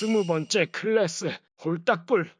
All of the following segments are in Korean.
스무 번째 클래스 홀딱불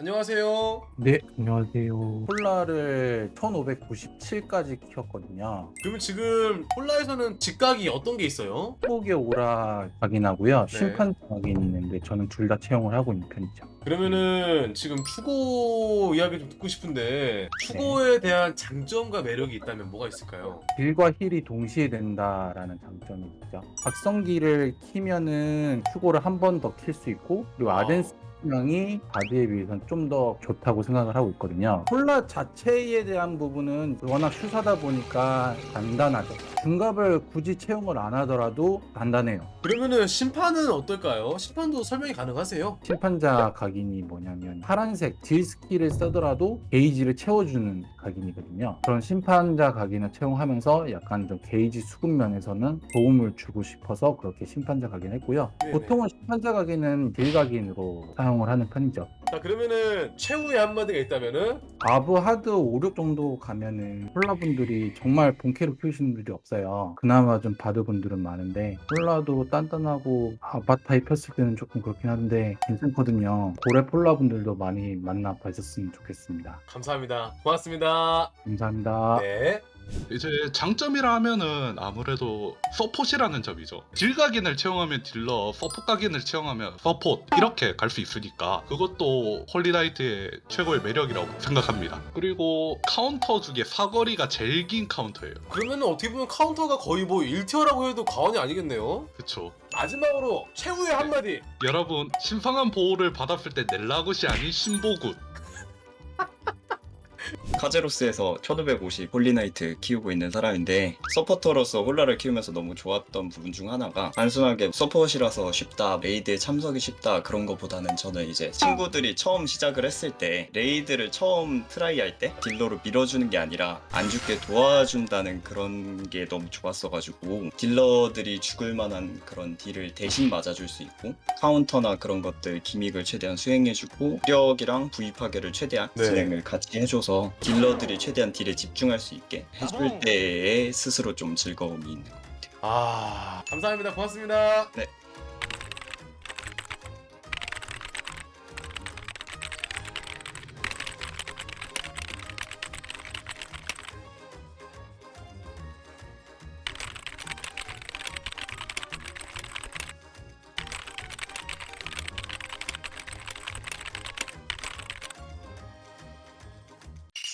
안녕하세요. 네, 안녕하세요. 폴라를 1597까지 키웠거든요. 그러면 지금 폴라에서는 직각이 어떤 게 있어요? 축복의 오라 각인하고요. 네. 심판 각인이 있는데 저는 둘 다 채용을 하고 있는 편이죠. 그러면은 지금 추고 이야기 좀 듣고 싶은데 추고에 대한 장점과 매력이 있다면 뭐가 있을까요? 딜과 힐이 동시에 된다라는 장점이 있죠. 박성기를 키면은 추고를 한 번 더 킬 수 있고 그리고 아. 아덴스 명이 바드에 비해서는 좀더 좋다고 생각을 하고 있거든요. 폴라 자체에 대한 부분은 워낙 슈사다 보니까 단단하죠. 중갑을 굳이 채용을 안 하더라도 단단해요. 그러면은 심판은 어떨까요? 심판도 설명이 가능하세요? 심판자 각 인이 뭐냐면 파란색 딜 스킬을 쓰더라도 게이지를 채워주는 각인이거든요. 그런 심판자 각인을 채용하면서 약간 좀 게이지 수급 면에서는 도움을 주고 싶어서 그렇게 심판자 각인을 했고요. 네네. 보통은 심판자 각인은 딜 각인으로 사용을 하는 편이죠. 자 그러면은 최후의 한마디가 있다면은 아브 하드 5, 6 정도 가면은 폴라분들이 정말 본캐로 키우시는 분들이 없어요. 그나마 좀 바드 분들은 많은데 폴라도 단단하고 아바타 입혔을 때는 조금 그렇긴 한데 괜찮거든요. 고래 폴라분들도 많이 만나 봐주셨으면 좋겠습니다. 감사합니다. 고맙습니다. 감사합니다. 네. 이제 장점이라 하면은 아무래도 서폿이라는 점이죠. 딜 각인을 채용하면 딜러, 서폿 각인을 채용하면 서폿 이렇게 갈 수 있으니까 그것도 홀리나이트의 최고의 매력이라고 생각합니다. 그리고 카운터 중에 사거리가 제일 긴 카운터예요. 그러면은 어떻게 보면 카운터가 거의 뭐 1티어라고 해도 과언이 아니겠네요. 그쵸? 마지막으로 최후의 한마디. 여러분 신성한 보호를 받았을 때 넬라굿이 아닌 신보굿 카제로스에서 1550 홀리나이트 키우고 있는 사람인데 서포터로서 홀라를 키우면서 너무 좋았던 부분 중 하나가 단순하게 서폿이라서 쉽다 레이드에 참석이 쉽다 그런 것보다는 저는 이제 친구들이 처음 시작을 했을 때 레이드를 처음 트라이할 때 딜러로 밀어주는 게 아니라 안 죽게 도와준다는 그런 게 너무 좋았어가지고 딜러들이 죽을 만한 그런 딜을 대신 맞아줄 수 있고 카운터나 그런 것들 기믹을 최대한 수행해주고 력이랑 부위 파괴를 최대한 네. 진행을 같이 해줘서 딜러들이 최대한 딜에 집중할 수 있게 해줄 때에 스스로 좀 즐거움이 있는 것 같아요. 아 감사합니다. 고맙습니다. 네.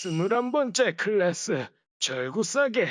스물한 번째 클래스 절구싸게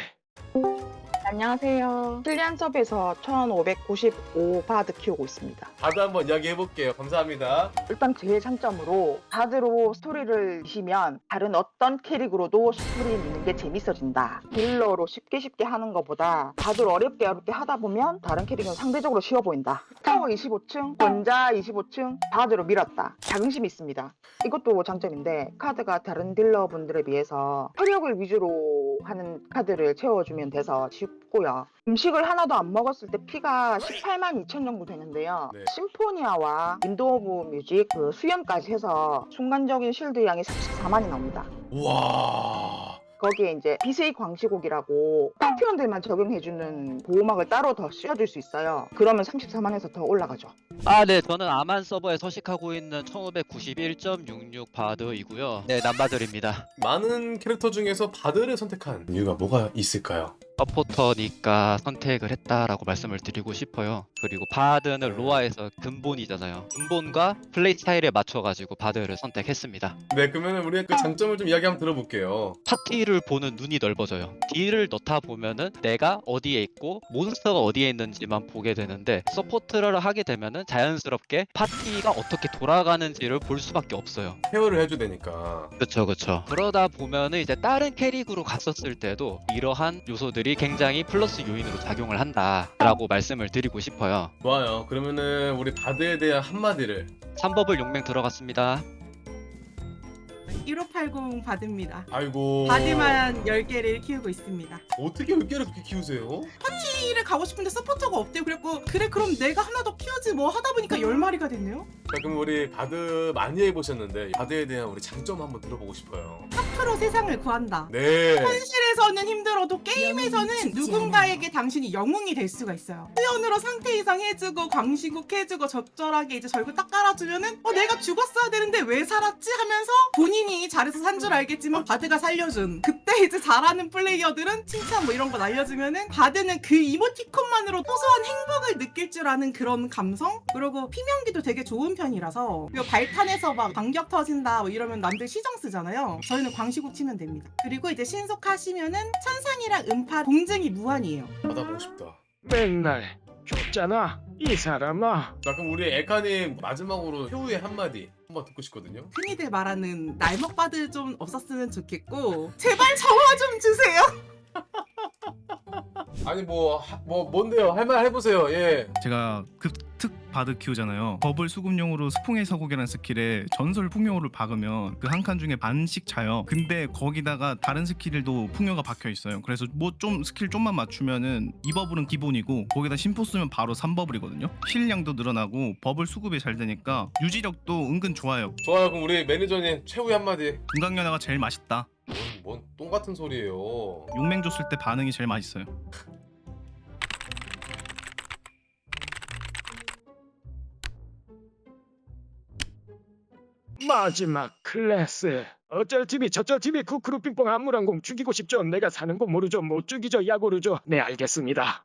안녕하세요. 클리안섭에서 1595 바드 키우고 있습니다. 바드 한번 이야기 해볼게요. 감사합니다. 일단 제일 장점으로 바드로 스토리를 미시면 다른 어떤 캐릭으로도 스토리 미는 게 재밌어진다. 딜러로 쉽게 쉽게 하는 것보다 바드로 어렵게 어렵게 하다 보면 다른 캐릭은 상대적으로 쉬워 보인다. 타워 25층, 권자 25층, 바드로 밀었다. 자긍심이 있습니다. 이것도 장점인데 카드가 다른 딜러분들에 비해서 체력을 위주로 하는 카드를 채워주면 돼서 쉽 고요. 음식을 하나도 안 먹었을 때 피가 18만 2천 정도 되는데요. 네. 심포니아와 윈도 오브 뮤직 그 수염까지 해서 순간적인 실드 양이 34만이 나옵니다. 와. 거기에 이제 비세이 광시곡이라고 파티원들만 적용해주는 보호막을 따로 더 씌워줄 수 있어요. 그러면 34만에서 더 올라가죠. 아, 네, 저는 아만 서버에 서식하고 있는 1591.66 바드이고요. 네, 남바들입니다. 많은 캐릭터 중에서 바드를 선택한 이유가 뭐가 있을까요? 서포터니까 선택을 했다라고 말씀을 드리고 싶어요. 그리고 바드는 로아에서 근본이잖아요. 근본과 플레이 스타일에 맞춰가지고 바드를 선택했습니다. 네, 그러면 우리 그 장점을 좀 이야기 한번 들어볼게요. 파티를 보는 눈이 넓어져요. 딜을 넣다 보면은 내가 어디에 있고 몬스터가 어디에 있는지만 보게 되는데 서포트를 하게 되면은 자연스럽게 파티가 어떻게 돌아가는지를 볼 수밖에 없어요. 케어를 해줘야 되니까. 그렇죠, 그렇죠. 그러다 보면은 이제 다른 캐릭으로 갔었을 때도 이러한 요소들이 굉장히 플러스 요인으로 작용을 한다라고 말씀을 드리고 싶어요. 좋아요. 그러면은 우리 바드에 대한 한마디를. 3법을 용맹 들어갔습니다. 1580 바드입니다. 아이고. 바드만 10개를 키우고 있습니다. 어떻게 10개를 그렇게 키우세요? AD를 가고 싶은데 서포터가 없대요. 그래갖고 그래 그럼 내가 하나 더 키우지 뭐 하다 보니까 열 마리가 됐네요. 자, 그럼 우리 바드 많이 해보셨는데 바드에 대한 우리 장점 한번 들어보고 싶어요. 프로 세상을 구한다. 네. 현실 에서는 힘들어도 게임에서는 누군가에게 당신이 영웅이 될 수가 있어요. 수연으로 상태 이상 해주고 광시국 해주고 적절하게 이제 절구 딱 깔아주면은 어 내가 죽었어야 되는데 왜 살았지? 하면서 본인이 잘해서 산 줄 알겠지만 바드가 살려준 그때 이제 잘하는 플레이어들은 칭찬 뭐 이런 거 날려주면은 바드는 그 이모티콘만으로 소소한 행복을 느낄 줄 아는 그런 감성? 그리고 피명기도 되게 좋은 편이라서 그리고 발탄에서 막 반격 터진다 뭐 이러면 남들 시정 쓰잖아요. 저희는 광시국 치면 됩니다. 그리고 이제 신속하시면은 천상이랑 음파 공증이 무한이에요 받아보고 싶다. 맨날 줬잖아 이 사람아 자, 그럼 우리 에카님 마지막으로 최후의 한마디 한번 듣고 싶거든요. 흔히들 말하는 날먹바드 좀 없었으면 좋겠고 제발 정화 좀 주세요 아니 뭐 뭐 뭔데요? 할 말 해보세요. 예. 제가 급특 바드 키우잖아요. 버블 수급용으로 스풍의 서곡이라는 스킬에 전설 풍요를 박으면 그 한 칸 중에 반씩 차요. 근데 거기다가 다른 스킬도 풍요가 박혀 있어요. 그래서 뭐 좀 스킬 좀만 맞추면은 2버블은 기본이고 거기다 심포 쓰면 바로 3버블이거든요. 힐량도 늘어나고 버블 수급이 잘 되니까 유지력도 은근 좋아요. 좋아요. 그럼 우리 매니저님 최후의 한마디. 금강연화가 제일 맛있다. 뭔 똥 같은 소리예요. 용맹 줬을 때 반응이 제일 맛있어요. 마지막 클래스. 어쩔 TV 저쩔 TV 쿠크루 핑퐁 안무랑공 죽이고 싶죠. 내가 사는 거 모르죠. 못 죽이죠. 야구르죠. 네 알겠습니다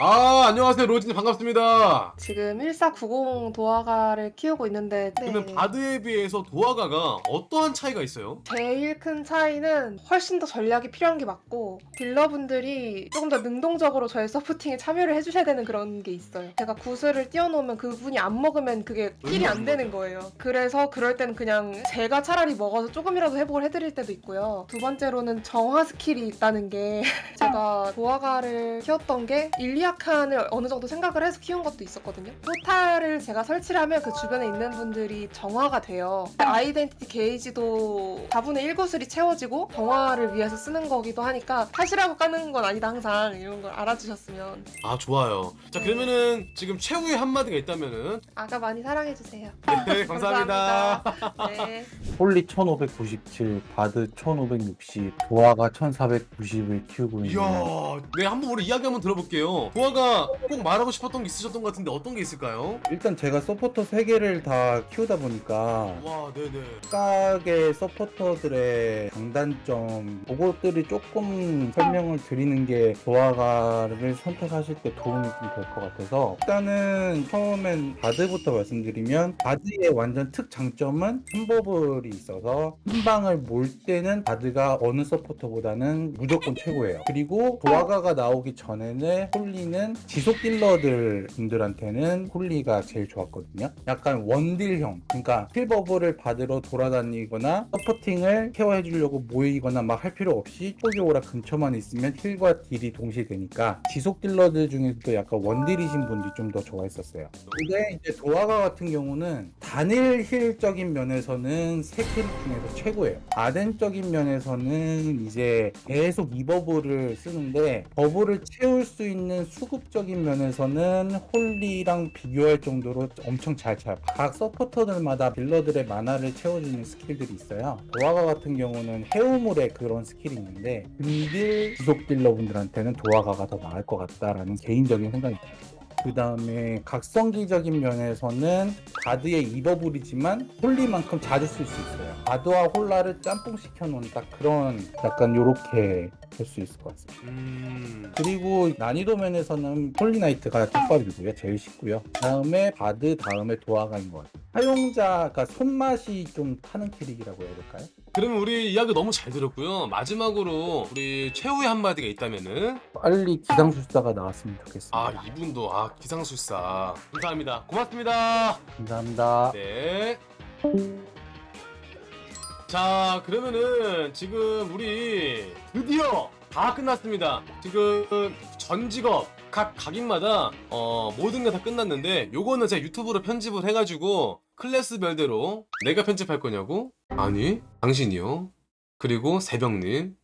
아 안녕하세요 로진 반갑습니다. 지금 1490 도화가를 키우고 있는데 네. 그러면 바드에 비해서 도화가가 어떠한 차이가 있어요? 제일 큰 차이는 훨씬 더 전략이 필요한 게 맞고 딜러분들이 조금 더 능동적으로 저의 서포팅에 참여를 해주셔야 되는 그런 게 있어요. 제가 구슬을 띄워놓으면 그분이 안 먹으면 그게 딜이 안 되는 거예요. 그래서 그럴 때는 그냥 제가 차라리 먹어서 조금이라도 회복을 해드릴 때도 있고요. 두 번째로는 정화 스킬이 있다는 게 제가 도화가를 키웠던 게 일리아 칸을 어느 정도 생각을 해서 키운 것도 있었거든요. 포탈을 제가 설치를 하면 그 주변에 있는 분들이 정화가 돼요. 아이덴티티 게이지도 4분의 1구슬이 채워지고 정화를 위해서 쓰는 거기도 하니까 탓이라고 까는 건 아니다 항상 이런 걸 알아주셨으면 아 좋아요. 자 그러면은 지금 최후의 한마디가 있다면은 아가 많이 사랑해주세요. 네 감사합니다. 네. 홀리 1597, 바드 1560, 도화가 1490을 키우고 있는 이야, 네 한번 우리 이야기 한번 들어볼게요. 도화가 꼭 말하고 싶었던 게 있으셨던 것 같은데 어떤 게 있을까요? 일단 제가 서포터 3개를 다 키우다 보니까 와, 네네. 각각의 서포터들의 장단점 그것들이 조금 설명을 드리는 게 도화가를 선택하실 때 도움이 좀 될 것 같아서 일단은 처음엔 바드부터 말씀드리면 바드의 완전 특장점은 흠버블이 있어서 한 방을 몰 때는 바드가 어느 서포터보다는 무조건 최고예요 그리고 도화가가 나오기 전에는 홀 리는 지속 딜러들 분들한테는 홀리가 제일 좋았거든요. 약간 원딜형 그러니까 힐버블을 받으러 돌아다니거나 서포팅을 케어해 주려고 모이거나 막 할 필요 없이 초기 오라 근처만 있으면 힐과 딜이 동시에 되니까 지속 딜러들 중에서도 약간 원딜이신 분들이 좀 더 좋아했었어요. 근데 이제 도화가 같은 경우는 단일 힐적인 면에서는 세 캐릭 중에서 최고예요. 아덴적인 면에서는 이제 계속 이 버블을 쓰는데 버블을 채울 수 있는 수 급적인 면에서는 홀리랑 비교할 정도로 엄청 잘 차요. 각 서포터들마다 딜러들의 만화를 채워주는 스킬들이 있어요. 도화가 같은 경우는 해우물의 그런 스킬이 있는데 근딜 지속 딜러분들한테는 도화가가 더 나을 것 같다라는 개인적인 생각이 듭니다 그 다음에 각성기적인 면에서는 바드의 이버블이지만 홀리만큼 자주 쓸 수 있어요. 바드와 홀라를 짬뽕 시켜 놓은 딱 그런 약간 요렇게 할수 있을 것 같습니다. 음, 그리고 난이도 면에서는 홀리나이트가 톱밥이고요. 제일 쉽고요. 다음에 바드, 다음에 도화가인 것 같아요. 사용자가 손맛이 좀 타는 캐릭이라고 해야 될까요? 그러면 우리 이야기 너무 잘 들었고요. 마지막으로 우리 최후의 한마디가 있다면은 빨리 기상술사가 나왔으면 좋겠습니다. 아 이분도 아 기상술사 감사합니다. 고맙습니다. 감사합니다. 네. 자 그러면은 지금 우리 드디어 다 끝났습니다. 지금 전 직업 각 각인마다 어, 모든 게 다 끝났는데 요거는 제가 유튜브로 편집을 해가지고 클래스별대로 내가 편집할 거냐고? 아니 당신이요. 그리고 새벽님